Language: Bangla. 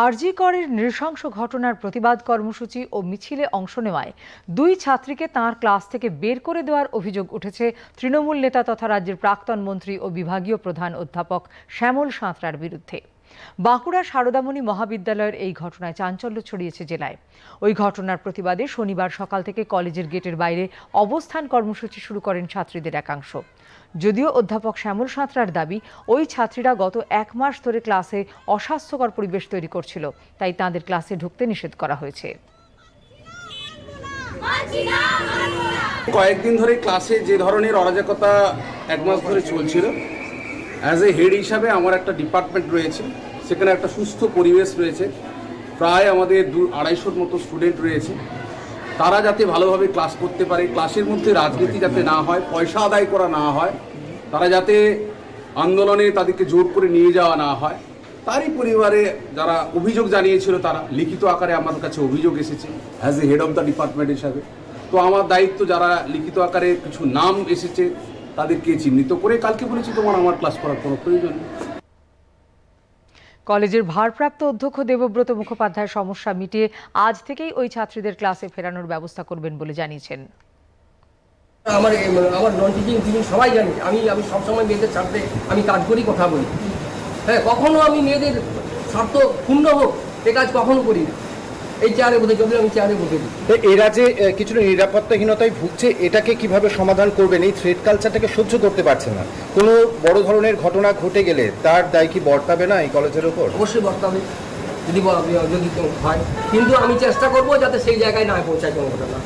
আরজি করের নৃশংস ঘটনার প্রতিবাদ কর্মসূচি ও মিছিলে অংশ নেওয়ায় দুই ছাত্রীকে তাঁর ক্লাস থেকে বের করে দেওয়ার অভিযোগ উঠেছে তৃণমূল নেতা তথা রাজ্যের প্রাক্তন মন্ত্রী ও বিভাগীয় প্রধান অধ্যাপক শ্যামল সাঁতরার বিরুদ্ধে। বাঁকুড়া সারদামণি মহাবিদ্যালয়ের এই ঘটনায় চাঞ্চল্য ছড়িয়েছে জেলায়। ওই ঘটনার প্রতিবাদে শনিবার সকাল থেকে কলেজের গেটের বাইরে অবস্থান কর্মসূচি শুরু করেন ছাত্রীদের একাংশ। যদিও অধ্যাপক শ্যামল সাঁতরার দাবি, ওই ছাত্রীরা গত এক মাস ধরে ক্লাসে অস্বাস্থ্যকর পরিবেশ তৈরি করছিল, তাই তাদের ক্লাসে ঢুকতে নিষেধ করা হয়েছে। কয়েকদিন ধরে ক্লাসে যে ধরনের অরাজকতা এক মাস ধরে চলছিল অ্যাজ এ হেড হিসাবে আমার একটা ডিপার্টমেন্ট রয়েছে, সেখানে একটা সুস্থ পরিবেশ রয়েছে। প্রায় আমাদের দু আড়াইশোর মতো স্টুডেন্ট রয়েছে। তারা যাতে ভালোভাবে ক্লাস করতে পারে ক্লাসের মধ্যে রাজনীতি যাতে না হয়, পয়সা আদায় করা না হয়, তারা যাতে আন্দোলনে তাদেরকে জোর করে নিয়ে যাওয়া না হয়, তারই পরিবারে যারা অভিযোগ জানিয়েছিল তারা, লিখিত আকারে আমার কাছে অভিযোগ এসেছে as a head of the department হিসাবে। তো আমার দায়িত্ব যারা লিখিত আকারে কিছু নাম এসেছে তাদেরকে চিহ্নিত করে কালকে বলেছি তোমার আমার ক্লাস করার কোনো প্রয়োজন নেই। কলেজের ভারপ্রাপ্ত অধ্যক্ষ দেবব্রত মুখোপাধ্যায় সমস্যা মিটিয়ে আজ থেকেই ওই ছাত্রীদের ক্লাসে ফেরানোর ব্যবস্থা করবেন বলে জানিয়েছেন। আমার মানে আমার নন টিচিং তিনি সবাই জানে আমি আমি সবসময় মেয়েদের স্বার্থে আমি কাজ করি কথা বলি। হ্যাঁ কখনো আমি মেয়েদের স্বার্থ ক্ষুণ্ণ হোক এ কাজ কখনো করি না। এই চেয়ারে বসে যদি আমি চেয়ারে বসে। এরা যে কিছুটা নিরাপত্তাহীনতায় ভুগছে এটাকে কীভাবে সমাধান করবেন এই থ্রেড কালচারটাকে সহ্য করতে পারছে না। কোনো বড় ধরনের ঘটনা ঘটে গেলে তার দায় কি বর্তাবে না এই কলেজের ওপর? অবশ্যই বর্তাবে। যদি যদি হয়। কিন্তু আমি চেষ্টা করব যাতে সেই জায়গায় না পৌঁছায় কোনো ঘটনা।